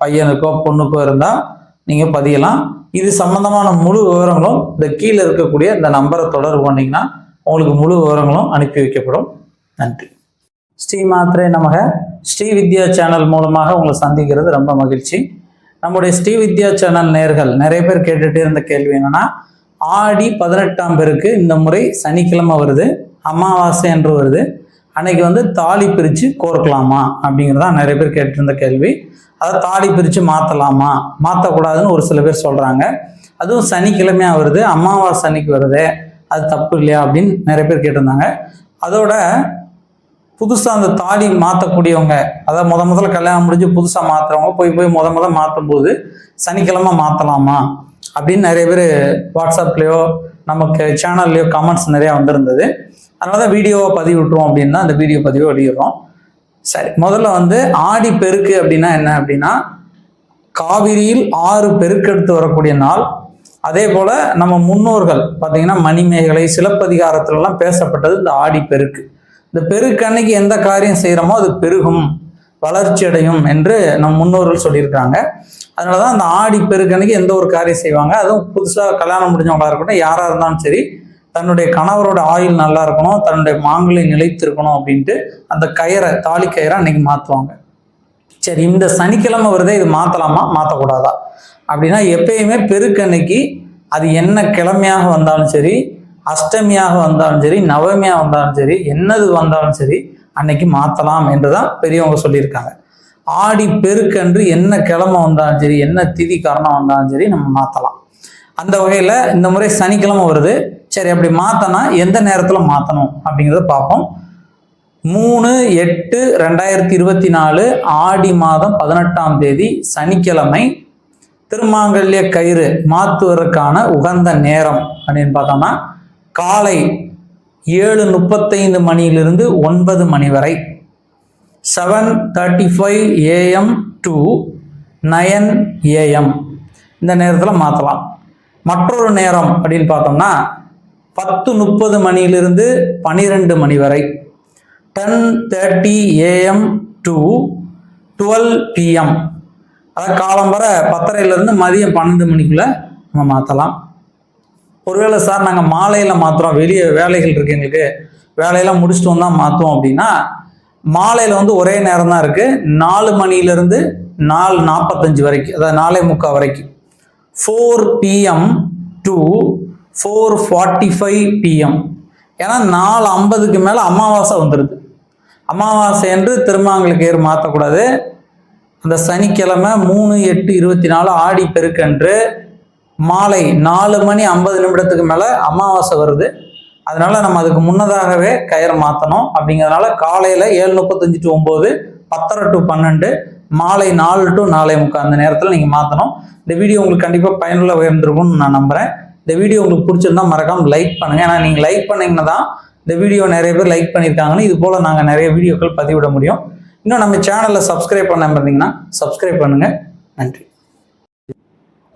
பையனுக்கோ பொண்ணுக்கோ இருந்தால் நீங்கள் பதியலாம். இது சம்பந்தமான முழு விவரங்களும் இந்த கீழே இருக்கக்கூடிய இந்த நம்பரை தொடர்பு பண்ணிங்கன்னா உங்களுக்கு முழு விவரங்களும் அனுப்பி வைக்கப்படும். நன்றி. ஸ்ரீ மாத்திரை நமக. ஸ்ரீ வித்யா சேனல் மூலமாக உங்களை சந்திக்கிறது ரொம்ப மகிழ்ச்சி. நம்முடைய ஸ்ரீ வித்யா சேனல் நேர்கள் நிறைய பேர் கேட்டுகிட்டே இருந்த கேள்வி என்னன்னா ஆடி பதினெட்டாம் பேருக்கு இந்த முறை சனிக்கிழமை வருது அமாவாசை என்று வருது. அன்னைக்கு வந்து தாலி பிரித்து கோர்க்கலாமா அப்படிங்கிறதா நிறைய பேர் கேட்டிருந்த கேள்வி. அதை தாலி பிரித்து மாற்றலாமா மாற்றக்கூடாதுன்னு ஒரு சில பேர் சொல்கிறாங்க அதுவும் சனிக்கிழமையாக வருது. அமாவாசை அன்னைக்கு வருது. அது தப்பு இல்லையா அப்படின்னு நிறைய பேர் கேட்டிருந்தாங்க. அதோட புதுசாக அந்த தாலி மாற்றக்கூடியவங்க அதாவது முத முதல்ல கல்யாணம் முடிஞ்சு புதுசாக மாற்றுறவங்க போய் போய் முத முத மாற்றும் போது சனிக்கிழமை மாற்றலாமா அப்படின்னு நிறைய பேர் வாட்ஸ்அப்லேயோ நமக்கு சேனல்லையோ கமெண்ட்ஸ் நிறையா வந்திருந்தது. அதனால தான் வீடியோவை பதிவு விட்டுருவோம் அப்படின்னா அந்த வீடியோ பதிவை வெளியிடுறோம். சரி முதல்ல வந்து ஆடி பெருக்கு அப்படின்னா என்ன அப்படின்னா காவிரியில் ஆறு பெருக்கெடுத்து வரக்கூடிய நாள். அதே போல நம்ம முன்னோர்கள் பார்த்தீங்கன்னா மணிமேகலை சிலப்பதிகாரத்துலலாம் பேசப்பட்டது இந்த ஆடி பெருக்கு. இந்த பெருக்கு அன்னைக்கு எந்த காரியம் செய்கிறோமோ அது பெருகும். வளர்ச்சி அடையும் என்று நம் முன்னோர்கள் சொல்லியிருக்காங்க அதனால தான் அந்த ஆடி பெருக்கு அன்னைக்கு எந்த ஒரு காரியம் செய்வாங்க. அதுவும் புதுசாக கல்யாணம் முடிஞ்சவங்களாக இருக்கட்டும் யாராக இருந்தாலும் சரி தன்னுடைய கணவரோட ஆயுள் நல்லா இருக்கணும் தன்னுடைய மாங்கலை நிலைத்து இருக்கணும் அப்படின்ட்டு அந்த கயிறை தாலி கயிறை அன்னைக்கு மாற்றுவாங்க சரி இந்த சனிக்கிழமை வருதே இது மாற்றலாமா மாற்றக்கூடாதா அப்படின்னா எப்பயுமே பெருக்கன்னைக்கு அது என்ன கிழமையாக வந்தாலும் சரி அஷ்டமியாக வந்தாலும் சரி நவமியாக வந்தாலும் சரி என்னது வந்தாலும் சரி அன்னைக்கு மாற்றலாம் என்று தான் பெரியவங்க சொல்லியிருக்காங்க. ஆடி பெருக்கன்று என்ன கிழமை வந்தாலும் சரி என்ன திதி காரணம் வந்தாலும் சரி நம்ம மாற்றலாம் அந்த வகையில் இந்த முறை சனிக்கிழமை வருது. சரி அப்படி மாற்றினா எந்த நேரத்தில் மாற்றணும் அப்படிங்கிறத பார்ப்போம். மூணு எட்டு ரெண்டாயிரத்தி இருபத்தி நாலு ஆடி மாதம் பதினெட்டாம் தேதி சனிக்கிழமை திருமாங்கல்ய கயிறு மாற்றுவதற்கான உகந்த நேரம் அப்படின்னு பார்த்தோம்னா காலை ஏழு முப்பத்தைந்து மணியிலிருந்து ஒன்பது மணி வரை. Seven thirty five AM to nine AM இந்த நேரத்தில் மாற்றலாம் மற்றொரு நேரம் அப்படின்னு பார்த்தோம்னா பத்து முப்பது மணியிலிருந்து பன்னிரெண்டு மணி வரை. Ten thirty AM to twelve PM அதாவது காலம்பர பத்தரையிலேருந்து மதியம் பன்னெண்டு மணிக்குள்ளே நம்ம மாற்றலாம் ஒருவேளை சார் நாங்கள் மாலையில் மாற்றுறோம் வெளியே வேலைகள் இருக்கு எங்களுக்கு. வேலையெல்லாம் முடிச்சுட்டு வந்தால் மாற்றுவோம் அப்படின்னா மாலையில் வந்து ஒரே நேரம் தான் இருக்குது நாலு மணிலேருந்து நாலு நாற்பத்தஞ்சு வரைக்கும் அதாவது நாலே முக்கால் வரைக்கும். Four PM to four forty five PM ஏன்னா நாலு ஐம்பதுக்கு மேலே அமாவாசை வந்துடுது அமாவாசை என்று திருமாங்களுக்கு ஏறு மாற்றக்கூடாது அந்த சனிக்கிழமை மூணு எட்டு இருபத்தி நாலு ஆடி பெருக்கன்று மாலை நாலு மணி ஐம்பது நிமிடத்துக்கு மேலே அமாவாசை வருது. அதனால நம்ம அதுக்கு முன்னதாகவே கயர் மாற்றணும் அப்படிங்கிறதுனால காலையில் ஏழு முப்பத்தஞ்சு டு ஒம்பது பத்தரை டு பன்னெண்டு மாலை நாலு டு நாலே முக்கால் அந்த நேரத்தில் நீங்கள் மாற்றணும் இந்த வீடியோ உங்களுக்கு கண்டிப்பாக பயனுள்ள உயர்ந்திருக்கும்னு நான் நம்புகிறேன் இந்த வீடியோ உங்களுக்கு பிடிச்சிருந்தா மறக்காமல் லைக் பண்ணுங்கள் ஏன்னா நீங்கள் லைக் பண்ணிங்கன்னா தான் இந்த வீடியோ நிறைய பேர் லைக் பண்ணியிருக்காங்கன்னு இது போல் நாங்கள் நிறைய வீடியோக்கள் பதிவிட முடியும். இன்னும் நம்ம சேனலில் சப்ஸ்கிரைப் பண்ண இருந்தீங்கன்னா சப்ஸ்கிரைப் பண்ணுங்கள் நன்றி.